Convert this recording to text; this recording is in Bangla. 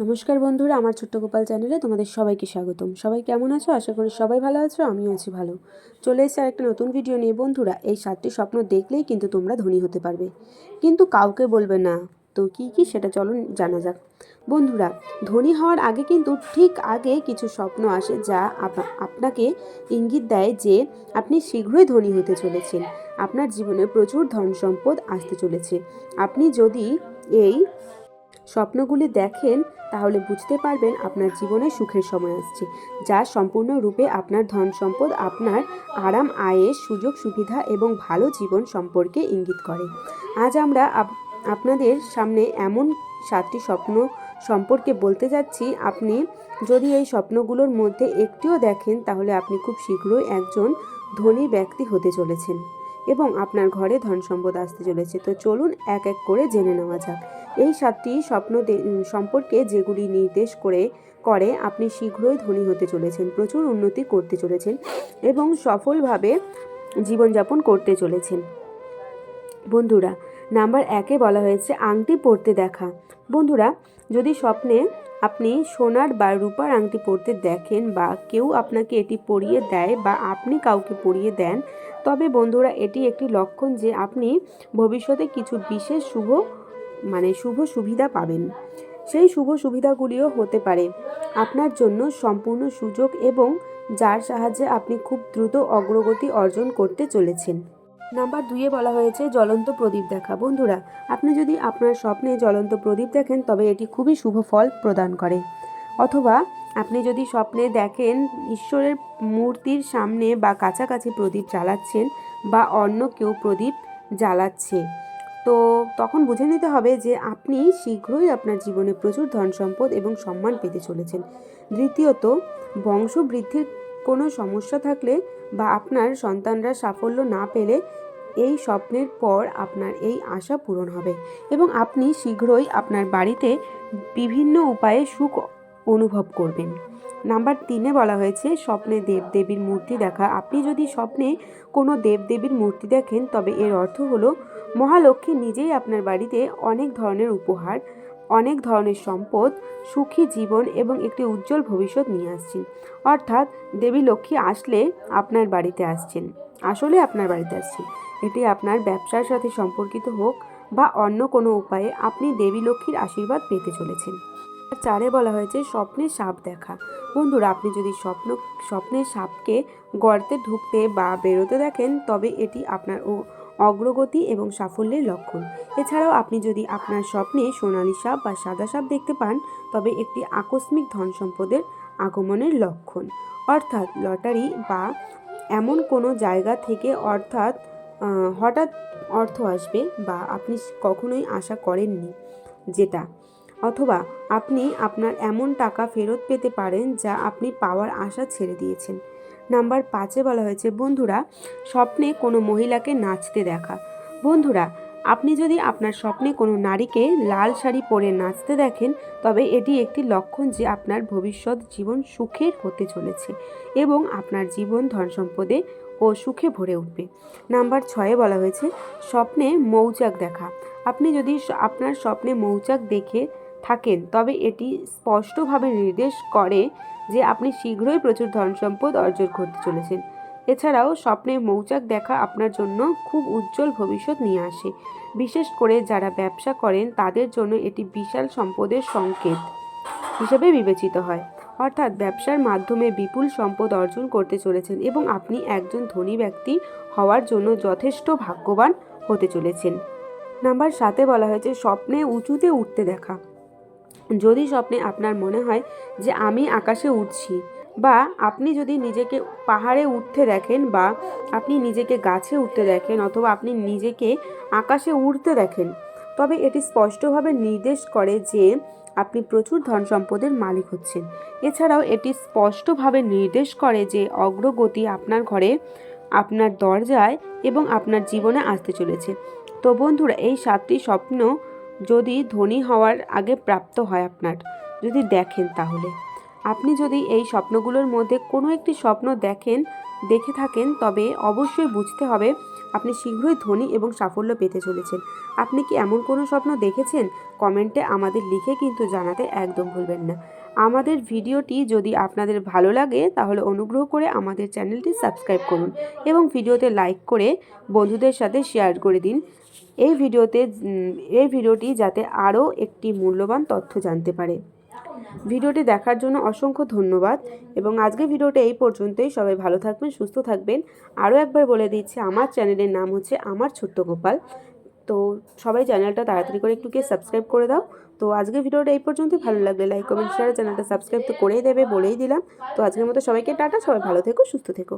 নমস্কার বন্ধুরা, আমার ছোট্ট গোপাল চ্যানেলে তোমাদের সবাইকে স্বাগতম। সবাই কেমন আছো? আশা করি সবাই ভালো আছো, আমিও আছি ভালো। চলে এসেছে একটা নতুন ভিডিও নিয়ে। বন্ধুরা, এই সাতটি স্বপ্ন দেখলেই কিন্তু তোমরা ধনী হতে পারবে। কিন্তু কাউকে বলবে না। তো কি কি সেটা চলো জানা যাক। বন্ধুরা, ধনী হওয়ার আগে কিন্তু ঠিক আগে কিছু স্বপ্ন আসে যা আপ- আপনাকে ইঙ্গিত দেয় যে আপনি শীঘ্রই ধনী হতে চলেছেন। আপনার জীবনে প্রচুর ধন সম্পদ আসতে চলেছে। আপনি যদি এই স্বপ্নগুলি দেখেন, তাহলে বুঝতে পারবেন আপনার জীবনে সুখের সময় আসছে, যা সম্পূর্ণরূপে আপনার ধন সম্পদ, আপনার আরাম, আয়ের সুযোগ, সুবিধা এবং ভালো জীবন সম্পর্কে ইঙ্গিত করে। আজ আমরা আপ- আপনাদের সামনে এমন সাতটি স্বপ্ন সম্পর্কে বলতে যাচ্ছি। আপনি যদি এই স্বপ্নগুলোর মধ্যে একটিও দেখেন, তাহলে আপনি খুব শীঘ্রই একজন ধনী ব্যক্তি হতে চলেছেন। এবং আপনার ঘরে ধন সম্পদ আসতে চলেছে। তো চলুন এক এক করে জেনে নেওয়া যাক। এই সাতটি স্বপ্ন সম্পর্কে যেগুলি নির্দেশ করে করে আপনি শীঘ্রই ধনী হতে চলেছেন, প্রচুর উন্নতি করতে চলেছেন এবং সফলভাবে জীবনযাপন করতে চলেছেন। বন্ধুরা, নাম্বার একে বলা হয়েছে আংটি পরতে দেখা। বন্ধুরা, যদি স্বপ্নে আপনি সোনার বা রূপার আংটি পরতে দেখেন বা কেউ আপনাকে এটি পরিয়ে দেয় বা আপনি কাউকে পরিয়ে দেন, তবে বন্ধুরা এটি একটি লক্ষণ যে আপনি ভবিষ্যতে কিছু বিশেষ শুভ মানে শুভ সুবিধা পাবেন। সেই শুভ সুবিধাগুলিও হতে পারে। আপনার জন্য সম্পূর্ণ সুযোগ এবং যার সাহায্যে আপনি খুব দ্রুত অগ্রগতি অর্জন করতে চলেছেন। নাম্বার দুইয়ে বলা হয়েছে, জ্বলন্ত প্রদীপ দেখা। বন্ধুরা, আপনি যদি আপনার স্বপ্নে জ্বলন্ত প্রদীপ দেখেন, তবে এটি খুবই শুভ ফল প্রদান করে। অথবা, আপনি যদি স্বপ্নে দেখেন ঈশ্বরের মূর্তির সামনে বা কাছাকাছি প্রদীপ জ্বালাচ্ছেন বা অন্য কেউ প্রদীপ জ্বালাচ্ছে, তো তখন বুঝে নিতে হবে যে আপনি শীঘ্রই আপনার জীবনে প্রচুর ধন সম্পদ এবং সম্মান পেতে চলেছেন। দ্বিতীয়ত, বংশবৃদ্ধির কোনো সমস্যা থাকলে বা আপনার সন্তানরা সাফল্য না পেলে এই স্বপ্নের পর আপনার এই আশা পূরণ হবে। এবং আপনি শীঘ্রই আপনার বাড়িতে বিভিন্ন উপায়ে সুখ অনুভব করবেন। নাম্বার তিনে বলা হয়েছে, স্বপ্নে দেবদেবীর মূর্তি দেখা। আপনি যদি স্বপ্নে কোনো দেবদেবীর মূর্তি দেখেন, তবে এর অর্থ হলো মহালক্ষ্মী নিজেই আপনার বাড়িতে অনেক ধরনের উপহার অনেক ধরনের সম্পদ, সুখী জীবন এবং একটি উজ্জ্বল ভবিষ্যৎ নিয়ে আসছেন। অর্থাৎ দেবী লক্ষ্মী আসলে আপনার বাড়িতে আসছেন। আসলে আপনার বাড়িতে আসছেন। এটি আপনার ব্যবসার সাথে সম্পর্কিত হোক বা অন্য কোনো উপায়ে আপনি দেবী লক্ষ্মীর আশীর্বাদ পেতে চলেছেন। চারে বলা হয়েছে স্বপ্নে সাপ দেখা। বন্ধুরা, আপনি যদি স্বপ্ন, স্বপ্নের সাপকে গর্তে ঢুকতে বা বেরোতে দেখেন, তবে এটি আপনার ও অগ্রগতি এবং সাফল্যের লক্ষণ। এছাড়াও আপনি যদি আপনার স্বপ্নে সোনালি সাপ বা সাদা সাপ দেখতে পান, তবে একটি আকস্মিক ধন সম্পদের আগমনের লক্ষণ। অর্থাৎ লটারি বা এমন কোনো জায়গা থেকে অর্থাৎ হঠাৎ অর্থ আসবে বা আপনি কখনোই আশা করেননি যেটা। অথবা আপনি আপনার এমন টাকা ফেরত পেতে পারেন যা আপনি পাওয়ার আশা ছেড়ে দিয়েছেন। নাম্বার পাঁচে বলা হয়েছে, বন্ধুরা, স্বপ্নে কোনো মহিলাকে নাচতে দেখা। বন্ধুরা, আপনি যদি আপনার স্বপ্নে কোনো নারীকে লাল শাড়ি পরে নাচতে দেখেন, তবে এটি একটি লক্ষণ যে আপনার ভবিষ্যৎ জীবন সুখের হতে চলেছে এবং আপনার জীবন ধন সম্পদে ও সুখে ভরে উঠবে। নাম্বার ছয়ে বলা হয়েছে, স্বপ্নে মৌচাক দেখা। আপনি যদি আপনার স্বপ্নে মৌচাক দেখে থাকেন, তবে এটি স্পষ্টভাবে নির্দেশ করে যে আপনি শীঘ্রই প্রচুর ধন সম্পদ অর্জন করতে চলেছেন। এছাড়াও স্বপ্নে মৌচাক দেখা আপনার জন্য খুব উজ্জ্বল ভবিষ্যৎ নিয়ে আসে। বিশেষ করে যারা ব্যবসা করেন, তাদের জন্য এটি বিশাল সম্পদের সংকেত হিসেবে বিবেচিত হয়। অর্থাৎ ব্যবসার মাধ্যমে বিপুল সম্পদ অর্জন করতে চলেছেন এবং আপনি একজন ধনী ব্যক্তি হওয়ার জন্য যথেষ্ট ভাগ্যবান হতে চলেছেন। নাম্বার সাতে বলা হয়েছে, স্বপ্নে উঁচুতে উঠতে দেখা। যদি স্বপ্নে আপনার মনে হয় যে আমি আকাশে উঠছি বা আপনি যদি নিজেকে পাহাড়ে উঠতে দেখেন বা আপনি নিজেকে গাছে উঠতে দেখেন অথবা আপনি নিজেকে আকাশে উড়তে দেখেন, তবে এটি স্পষ্টভাবে নির্দেশ করে যে আপনি প্রচুর ধন সম্পদের মালিক হচ্ছেন। এছাড়াও এটি স্পষ্টভাবে নির্দেশ করে যে অগ্রগতি আপনার ঘরে, আপনার দরজায় এবং আপনার জীবনে আসতে চলেছে। তো বন্ধুরা, এই সাতটি স্বপ্ন যদি ধনী হওয়ার আগে প্রাপ্ত হয় আপনার। যদি দেখেন তাহলে। আপনি যদি এই স্বপ্নগুলোর মধ্যে কোনো একটি স্বপ্ন দেখেন, দেখে থাকেন, তবে অবশ্যই বুঝতে হবে আপনি শীঘ্রই ধনী এবং সাফল্য পেতে চলেছেন। আপনি কি এমন কোনো স্বপ্ন দেখেছেন? কমেন্টে আমাদের লিখে কিন্তু জানাতে একদম ভুলবেন না। আমাদের ভিডিওটি যদি আপনাদের ভালো লাগে, তাহলে অনুগ্রহ করে আমাদের চ্যানেলটি সাবস্ক্রাইব করুন এবং ভিডিওতে লাইক করে বন্ধুদের সাথে শেয়ার করে দিন। এই ভিডিওতে এই ভিডিওটি যাতে আরও একটি মূল্যবান তথ্য জানতে পারে। ভিডিওটি দেখার জন্য অসংখ্য ধন্যবাদ এবং আজকে ভিডিওটা এই পর্যন্তই। সবাই ভালো থাকবেন, সুস্থ থাকবেন। আরও একবার বলে দিচ্ছি, আমার চ্যানেলের নাম হচ্ছে আমার ছোট্ট গোপাল। তো সবাই চ্যানেলটা তাড়াতাড়ি করে একটু গিয়ে সাবস্ক্রাইব করে দাও। তো আজকে ভিডিওটা এই পর্যন্তই। ভালো লাগলে লাইক কমেন্ট শেয়ার চ্যানেলটা সাবস্ক্রাইব তো করেই দেবে বলেই দিলাম। তো আজকের মতো সবাইকে টাটা। সবাই ভালো থেকো, সুস্থ থেকো।